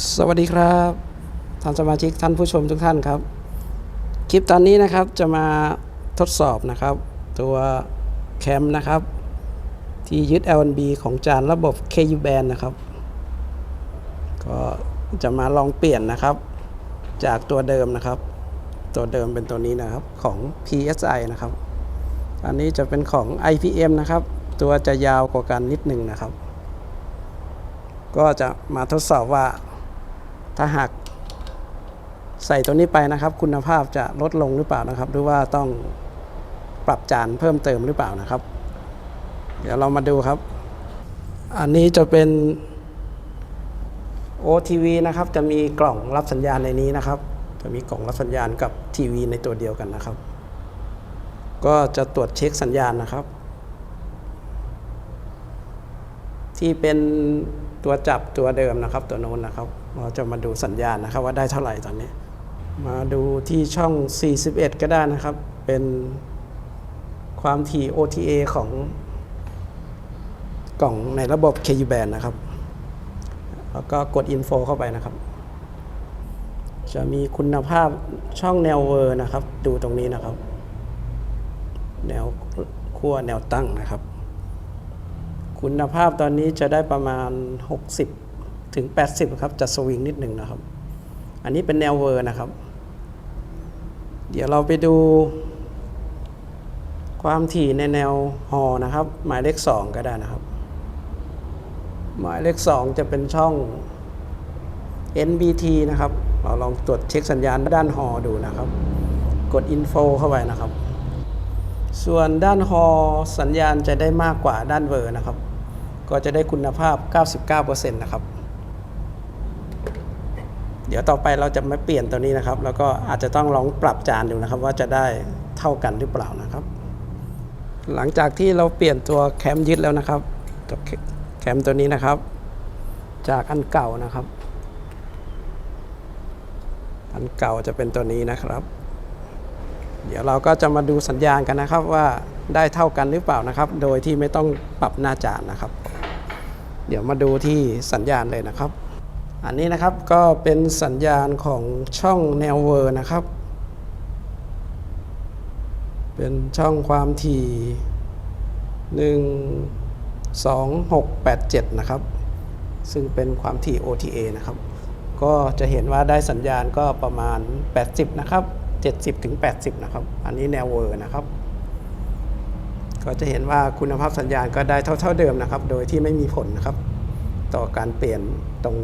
สวัสดีครับท่านสมาชิกท่านผู้ชมทุกท่านครับ คลิปตอนนี้นะครับจะมาทดสอบนะครับ ตัวแคมนะครับ ที่ยึด L&B ของจานระบบ KU band นะครับ ก็จะมาลองเปลี่ยนนะครับ จากตัวเดิมนะครับ ตัวเดิมเป็นตัวนี้นะครับของ PSI นะครับ อันนี้จะเป็นของ IPM นะครับ ตัวจะยาวกว่ากันนิดหนึ่งนะครับ ก็จะมาทดสอบว่า ถ้าหากใส่ตัวนี้ไปนะครับ คุณภาพจะลดลงหรือเปล่านะครับ หรือว่าต้องปรับจานเพิ่มเติมหรือเปล่านะครับ เดี๋ยวเรามาดูครับ อันนี้จะเป็น OTV นะครับ จะมีกล่องรับสัญญาณในนี้นะครับ จะมีกล่องรับสัญญาณกับทีวีในตัวเดียวกันนะครับ ก็จะตรวจเช็คสัญญาณนะครับ ที่เป็นตัวจับตัวเดิมนะครับ ตัวโน้นนะครับ เราจะมาดูสัญญาณนะครับว่าได้เท่าไหร่ตอนนี้ มาดูที่ช่อง 41 ก็ได้นะครับ เป็นความถี่ OTA ของกล่องในระบบ KU band นะครับ แล้วก็กด info เข้าไปนะครับ จะมีคุณภาพช่องแนวเวอร์นะครับ ดูตรงนี้นะครับ แนวขั้วแนวตั้งนะครับ คุณภาพตอนนี้จะได้ประมาณ 60 ถึง 80 ครับจะสวิงนิดหนึ่งนะครับ อันนี้เป็นแนวเวอร์นะครับ เดี๋ยวเราไปดู ความถี่ในแนวฮอนะครับ หมายเลข 2 ก็ได้นะครับ หมายเลข 2 จะเป็นช่อง NBT นะครับ เราลองตรวจเช็คสัญญาณด้านฮอดูนะครับ กด info เข้าไปนะครับ ส่วนด้านฮอสัญญาณจะได้มากกว่าด้านเวอร์นะครับ ก็จะได้คุณภาพ 99%นะครับ เดี๋ยวต่อไปเราจะมาเปลี่ยนตัวนี้นะครับ แล้วก็อาจจะต้องลองปรับจานดูนะครับ ว่าจะได้เท่ากันหรือเปล่านะครับ หลังจากที่เราเปลี่ยนตัวแคมยึดแล้วนะครับตัวแคมตัวนี้นะครับ จากอันเก่านะครับ อันเก่าจะเป็นตัวนี้นะครับ เดี๋ยวเราก็จะมาดูสัญญาณกันนะครับว่าได้เท่ากันหรือเปล่านะครับ โดยที่ไม่ต้องปรับหน้าจานนะครับ เดี๋ยวมาดูที่สัญญาณเลยนะครับ อันนี้นะครับก็เป็นสัญญาณของช่องแนวเวอร์นะครับ เป็นช่องความถี่ 1 2 6 8 7 นะครับ ซึ่งเป็นความถี่ OTA นะครับ ก็จะเห็นว่าได้สัญญาณก็ประมาณ 80 นะครับ 70ถึง80 นะครับ อันนี้แนวเวอร์นะครับ ก็จะเห็นว่าคุณภาพสัญญาณก็ได้เท่า ๆเดิมนะครับ โดยที่ไม่มีผลนะครับ ต่อการเปลี่ยนตรง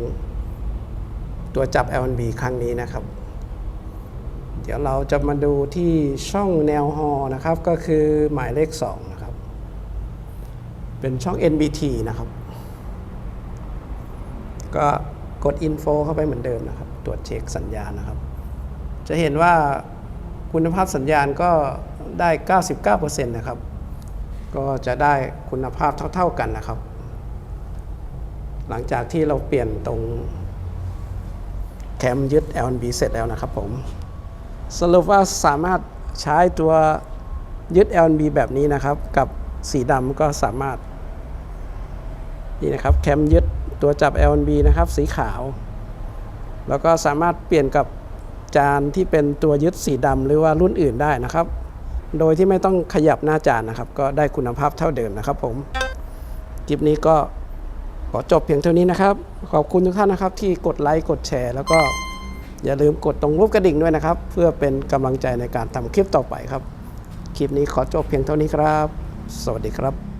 ตัวจับ L&B ครั้งนี้นะครับ เดี๋ยวเราจะมาดูที่ช่องแนวฮอนะครับ ก็คือหมายเลข 2 นะครับ เป็นช่อง NBT นะครับ ก็กด info เข้าไปเหมือนเดิมนะครับ ตรวจเช็คสัญญาณนะครับ จะเห็นว่าคุณภาพสัญญาณก็ได้ 99%นะครับ ก็จะได้คุณภาพเท่า ๆกันนะครับ หลังจากที่เราเปลี่ยนตรง แคมยึด L&B เสร็จแล้วนะครับผม สรุปว่าสามารถใช้ตัวยึด L&B แบบนี้นะครับ กับสีดำก็สามารถ นี่นะครับแคมยึดตัวจับ L&B นะครับ สีขาว แล้วก็สามารถเปลี่ยนกับจานที่เป็นตัวยึดสีดำหรือว่ารุ่นอื่นได้นะครับ โดยที่ไม่ต้องขยับหน้าจานนะครับ ก็ได้คุณภาพเท่าเดิมนะครับผมคลิปนี้ก็ ขอจบเพียงเท่านี้นะครับ ขอบคุณทุกท่านนะครับ ที่กดไลค์กดแชร์ แล้วก็อย่าลืมกดตรงรูปกระดิ่งด้วยนะครับ เพื่อเป็นกำลังใจในการทำคลิปต่อไปครับ คลิปนี้ขอจบเพียงเท่านี้ครับ สวัสดีครับ